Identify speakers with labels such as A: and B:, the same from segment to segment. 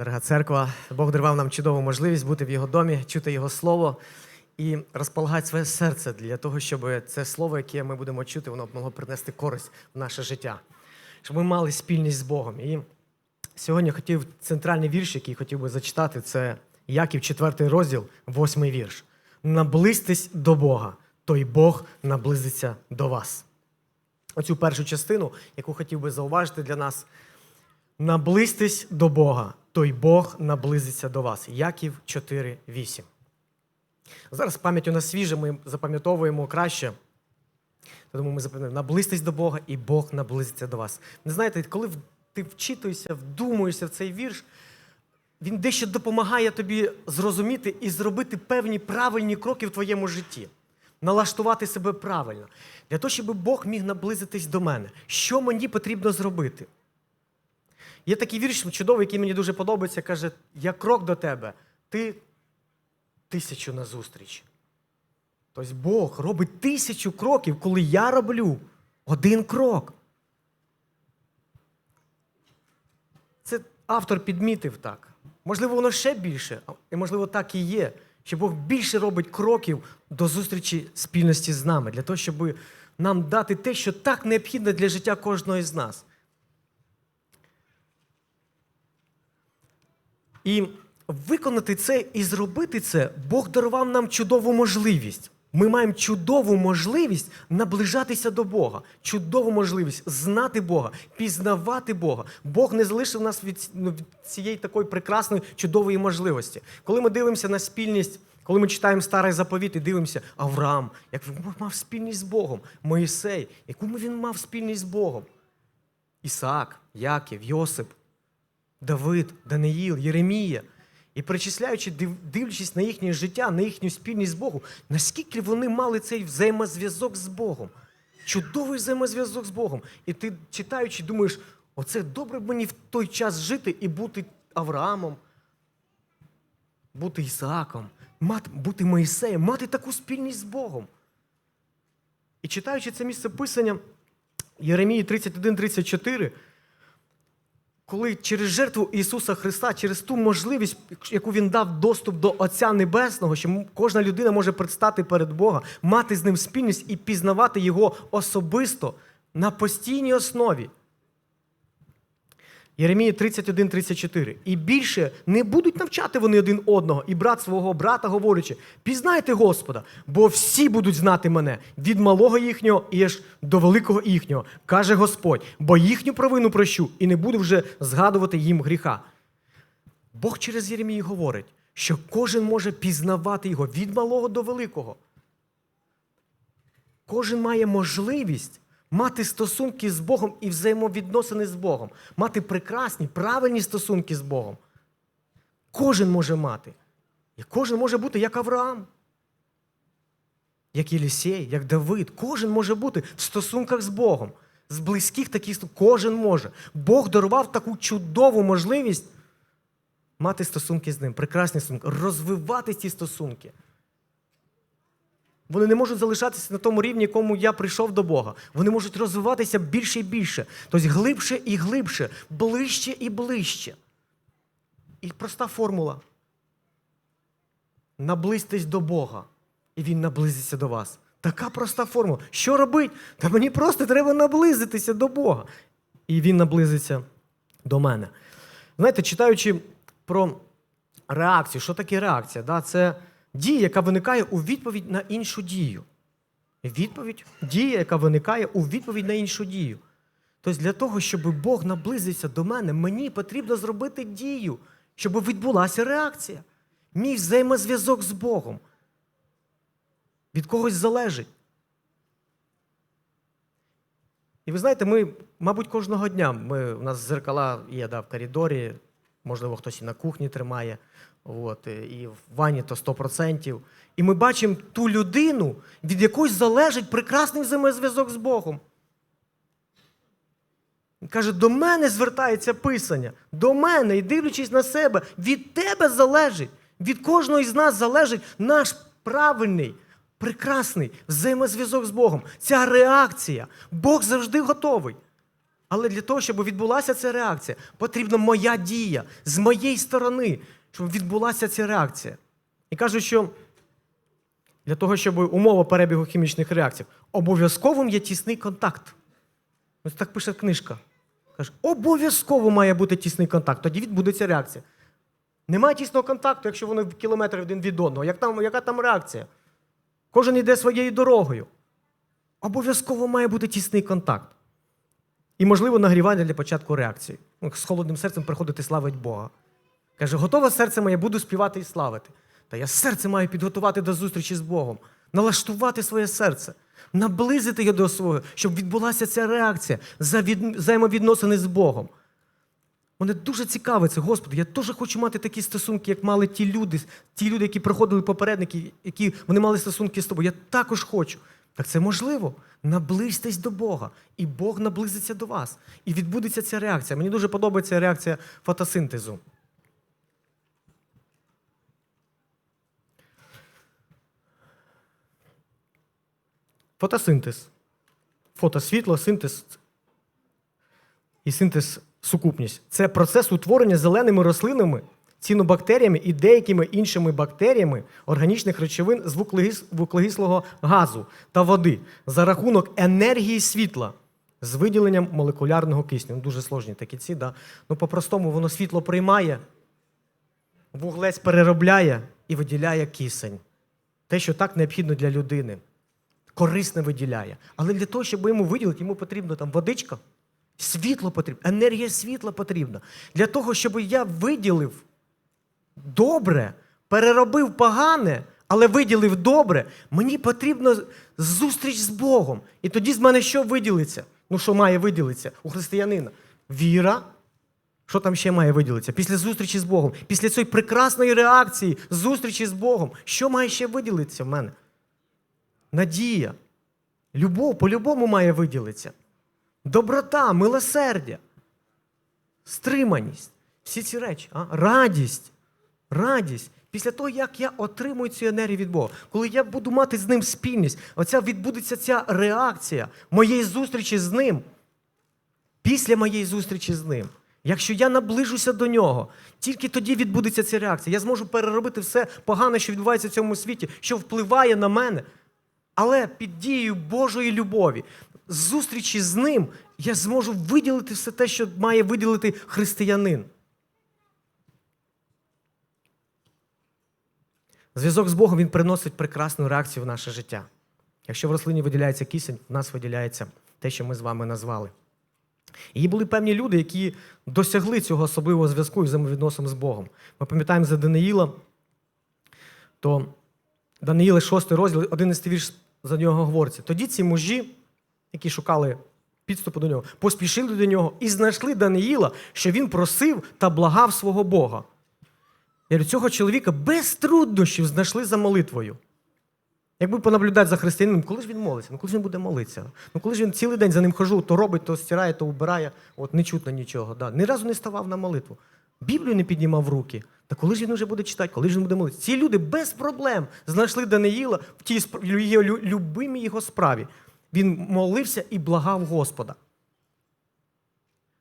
A: Дорога церква, Бог дарував нам чудову можливість бути в Його домі, чути Його слово і розполагати своє серце для того, щоб це слово, яке ми будемо чути, воно могло принести користь в наше життя, щоб ми мали спільність з Богом. І сьогодні хотів центральний вірш, який хотів би зачитати, це Яків, 4 розділ, 8 вірш. Наблизьтесь до Бога, то й Бог наблизиться до вас. Оцю першу частину, яку хотів би зауважити для нас, наблизьтесь до Бога, то й Бог наблизиться до вас. Яків 4.8. Зараз пам'ять у нас свіжа, ми запам'ятовуємо краще. Тому ми запам'ятаємо, наблизьтесь до Бога, і Бог наблизиться до вас. Не знаєте, коли ти вчитуєшся, вдумуєшся в цей вірш, він дещо допомагає тобі зрозуміти і зробити певні правильні кроки в твоєму житті, налаштувати себе правильно. Для того, щоб Бог міг наблизитись до мене. Що мені потрібно зробити? Є такий вірш чудовий, який мені дуже подобається, каже: я крок до тебе, ти тисячу назустріч. Тобто Бог робить тисячу кроків, коли я роблю один крок. Це автор підмітив так. Можливо, воно ще більше, і можливо, так і є, що Бог більше робить кроків до зустрічі спільності з нами, для того, щоб нам дати те, що так необхідно для життя кожного із нас. І виконати це і зробити це, Бог дарував нам чудову можливість. Ми маємо чудову можливість наближатися до Бога, чудову можливість знати Бога, пізнавати Бога. Бог не залишив нас від, ну, від цієї такої прекрасної, чудової можливості. Коли ми дивимося на спільність, коли ми читаємо старий заповіт і дивимося Авраам, як він мав спільність з Богом, Моїсей, яку він мав спільність з Богом. Ісаак, Яків, Йосип, Давид, Даниїл, Єремія. І перечисляючи, дивлячись на їхнє життя, на їхню спільність з Богом, наскільки вони мали цей взаємозв'язок з Богом. Чудовий взаємозв'язок з Богом. І ти читаючи, думаєш, оце добре б мені в той час жити і бути Авраамом, бути Ісааком, бути Моїсеєм, мати таку спільність з Богом. І читаючи це місце писання Єремії 31-34, коли через жертву Ісуса Христа, через ту можливість, яку Він дав доступ до Отця Небесного, що кожна людина може предстати перед Бога, мати з ним спільність і пізнавати Його особисто на постійній основі. Єремія 31-34. І більше не будуть навчати вони один одного, і брат свого брата, говорячи: пізнайте Господа, бо всі будуть знати мене від малого їхнього і аж до великого їхнього, каже Господь, бо їхню провину прощу і не буду вже згадувати їм гріха. Бог через Єремію говорить, що кожен може пізнавати його від малого до великого. Кожен має можливість мати стосунки з Богом і взаємовідносини з Богом, мати прекрасні, правильні стосунки з Богом. Кожен може мати. І кожен може бути як Авраам, як Єлісей, як Давид. Кожен може бути в стосунках з Богом. З близьких таких стосунків. Кожен може. Бог дарував таку чудову можливість мати стосунки з ним, прекрасні стосунки, розвивати ці стосунки. Вони не можуть залишатися на тому рівні, якому я прийшов до Бога. Вони можуть розвиватися більше і більше, тобто глибше і глибше, ближче і ближче. І проста формула. Наблизьтесь до Бога, і Він наблизиться до вас. Така проста формула. Що робить? Та мені просто треба наблизитися до Бога. І Він наблизиться до мене. Знаєте, читаючи про реакцію, що таке реакція? Да? Це дія, яка виникає у відповідь на іншу дію. Відповідь дія, яка виникає у відповідь на іншу дію. Тобто, для того, щоб Бог наблизився до мене, мені потрібно зробити дію, щоб відбулася реакція. Мій взаємозв'язок з Богом. Від когось залежить. І ви знаєте, ми, мабуть, кожного дня ми, у нас зеркала є да, в коридорі, можливо, хтось і на кухні тримає, от, і в ванні то 100%. І ми бачимо ту людину, від якої залежить прекрасний взаємозв'язок з Богом. Він каже, до мене звертається писання, до мене, і дивлячись на себе, від тебе залежить, від кожного із нас залежить наш правильний, прекрасний взаємозв'язок з Богом. Ця реакція. Бог завжди готовий. Але для того, щоб відбулася ця реакція, потрібна моя дія з моєї сторони, щоб відбулася ця реакція. І кажуть, що для того, щоб умова перебігу хімічних реакцій, обов'язковим є тісний контакт. Ось так пише книжка. Каже, обов'язково має бути тісний контакт, тоді відбудеться реакція. Немає тісного контакту, якщо вони в кілометр один від одного. Як там, яка там реакція? Кожен йде своєю дорогою. Обов'язково має бути тісний контакт. І, можливо, нагрівання для початку реакції. Ну, З холодним серцем приходити славить Бога. Каже, готове серце моє, буду співати і славити. Та я серце маю підготувати до зустрічі з Богом, налаштувати своє серце, наблизити його до свого, щоб відбулася ця реакція, завід- взаємовідносини з Богом. Мене дуже цікавиться, Господи, я теж хочу мати такі стосунки, як мали ті люди, ті люди, які проходили попередники, які вони мали стосунки з тобою. Я також хочу. Так це можливо. Наблизьтесь до Бога, і Бог наблизиться до вас. І відбудеться ця реакція. Мені дуже подобається реакція фотосинтезу. Фотосинтез. Фотосвітло, синтез і синтез сукупність. Це процес утворення зеленими рослинами, цінобактеріями і деякими іншими бактеріями органічних речовин з вуглегис- газу та води за рахунок енергії світла з виділенням молекулярного кисню. Ну, дуже сложні такі ці, да? ну по-простому воно світло приймає, вуглець переробляє і виділяє кисень. Те, що так необхідно для людини. Корисне виділяє. Але для того, щоб йому виділити, йому потрібна там водичка, світло потрібно, енергія світла потрібна. Для того, щоб я виділив добре, переробив погане, але виділив добре, мені потрібна зустріч з Богом. І тоді з мене що виділиться? Ну, що має виділитися у християнина? Віра. Що там ще має виділитися? Після зустрічі з Богом, після цієї прекрасної реакції, зустрічі з Богом, що має ще виділитися в мене? Надія. Любов по-любому має виділитися. Доброта, милосердя, стриманість. Всі ці речі. А? Радість. Радість. Після того, як я отримую цю енергію від Бога, коли я буду мати з ним спільність, оця відбудеться ця реакція моєї зустрічі з ним. Після моєї зустрічі з ним. Якщо я наближуся до нього, тільки тоді відбудеться ця реакція. Я зможу переробити все погане, що відбувається в цьому світі, що впливає на мене. Але під дією Божої любові, зустрічі з ним, я зможу виділити все те, що має виділити християнин. Зв'язок з Богом він приносить прекрасну реакцію в наше життя. Якщо в рослині виділяється кисень, в нас виділяється те, що ми з вами назвали. І були певні люди, які досягли цього особливого зв'язку і взаємовідносин з Богом. Ми пам'ятаємо за Даниїла, то Даниїла 6 розділ, 11 вірш за нього говориться. Тоді ці мужі, які шукали підступу до нього, поспішили до нього і знайшли Даниїла, що він просив та благав свого Бога. Я цього чоловіка без труднощів знайшли за молитвою. Якби понаблюдати за християнином, коли ж він молиться? Ну коли ж він буде молитися? Ну коли ж він цілий день за ним хожу, то робить, то стирає, то вбирає, от не чутно нічого. Да. Ні разу не ставав на молитву. Біблію не піднімав руки. Та коли ж він вже буде читати, коли ж він буде молитися? Ці люди без проблем знайшли Даниїла в тій його любимій його справі. Він молився і благав Господа.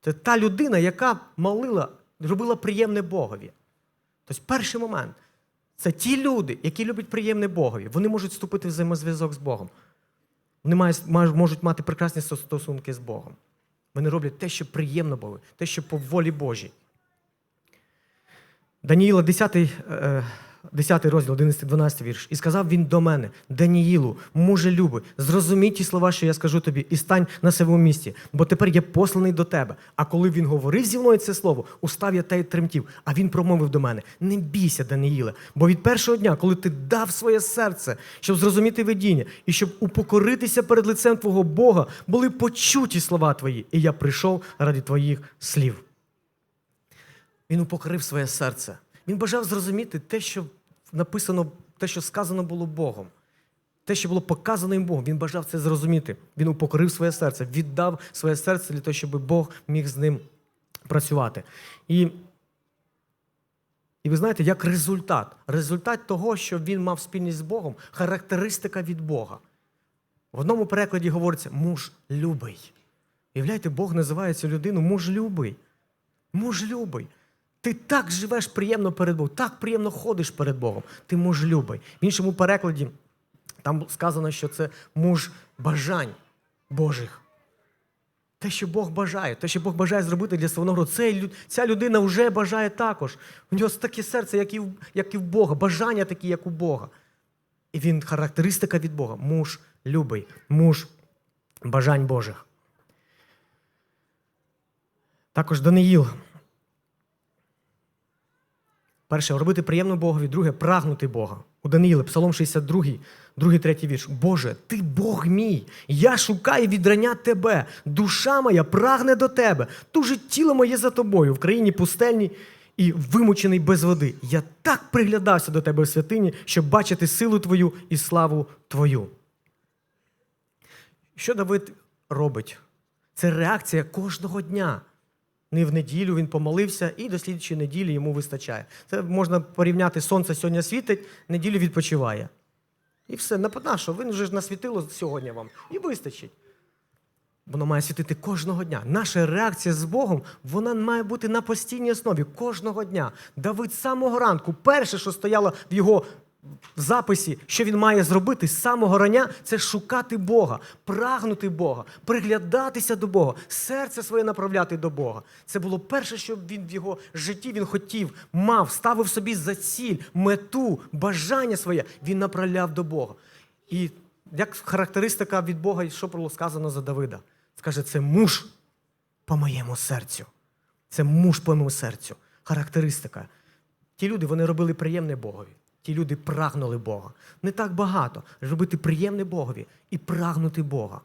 A: Це та людина, яка молила, робила приємне Богові. Тобто перший момент це ті люди, які люблять приємне Богові. Вони можуть вступити в взаємозв'язок з Богом. Вони мають- можуть мати прекрасні стосунки з Богом. Вони роблять те, що приємно Богу, те, що по волі Божій. Даніїла 10, е, 10 розділ, 11-12 вірш. І сказав він до мене, Даніїлу, муже любий, зрозумій ті слова, що я скажу тобі, і стань на своєму місці, бо тепер я посланий до тебе. А коли він говорив зі мною це слово, устав я та й тремтів. А він промовив до мене: Не бійся, Даниїле, бо від першого дня, коли ти дав своє серце, щоб зрозуміти видіння, і щоб упокоритися перед лицем твого Бога, були почуті слова твої, і я прийшов ради твоїх слів. Він упокорив своє серце. Він бажав зрозуміти те, що написано, те, що сказано було Богом. Те, що було показано їм Богом, він бажав це зрозуміти. Він упокорив своє серце, віддав своє серце для того, щоб Бог міг з ним працювати. І, і ви знаєте, як результат, результат того, що він мав спільність з Богом, характеристика від Бога. В одному перекладі говориться муж любий. Уявляєте, Бог називає цю людину мужлюбий. Мужлюбий. Ти так живеш приємно перед Богом, так приємно ходиш перед Богом. Ти мужлюбий. В іншому перекладі там сказано, що це муж бажань Божих. Те, що Бог бажає, те, що Бог бажає зробити для свого народу, це, ця людина вже бажає також. У нього таке серце, як і, як і в Бога, бажання такі, як у Бога. І він характеристика від Бога. Муж любий, муж бажань Божих. Також Даниїл. Перше, робити приємно Богові. Друге, прагнути Бога. У Даниїла, Псалом 62, другий, третій вірш. Боже, ти Бог мій. Я шукаю відрання тебе. Душа моя прагне до тебе. Тужить тіло моє за тобою в країні пустельній і вимучений без води. Я так приглядався до тебе в святині, щоб бачити силу твою і славу твою. Що Давид робить? Це реакція кожного дня. Не в неділю він помолився, і до слідчої неділі йому вистачає. Це можна порівняти сонце сьогодні світить, неділю відпочиває. І все, на що? Він вже ж насвітило сьогодні вам. І вистачить. Воно має світити кожного дня. Наша реакція з Богом вона має бути на постійній основі кожного дня. Давид з самого ранку, перше, що стояло в його записі, що він має зробити з самого рання, це шукати Бога, прагнути Бога, приглядатися до Бога, серце своє направляти до Бога. Це було перше, що він в його житті він хотів, мав, ставив собі за ціль, мету, бажання своє. Він направляв до Бога. І як характеристика від Бога, що було сказано за Давида? Скаже, це муж по моєму серцю. Це муж по моєму серцю. Характеристика. Ті люди вони робили приємне Богові. Ті люди прагнули Бога. Не так багато. Робити приємне Богові і прагнути Бога.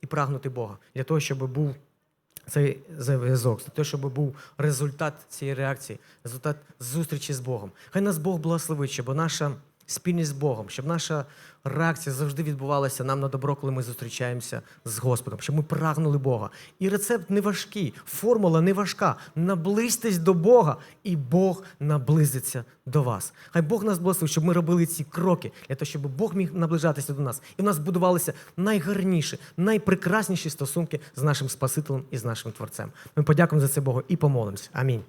A: І прагнути Бога для того, щоб був цей зв'язок, для того, щоб був результат цієї реакції, результат зустрічі з Богом. Хай нас Бог благословить, щоб наша спільність з Богом, щоб наша реакція завжди відбувалася нам на добро, коли ми зустрічаємося з Господом, щоб ми прагнули Бога. І рецепт не важкий, формула не важка. Наблизьтесь до Бога, і Бог наблизиться до вас. Хай Бог нас благословить, щоб ми робили ці кроки для того, щоб Бог міг наближатися до нас. І в нас будувалися найгарніші, найпрекрасніші стосунки з нашим Спасителем і з нашим Творцем. Ми подякуємо за це Богу і помолимося. Амінь.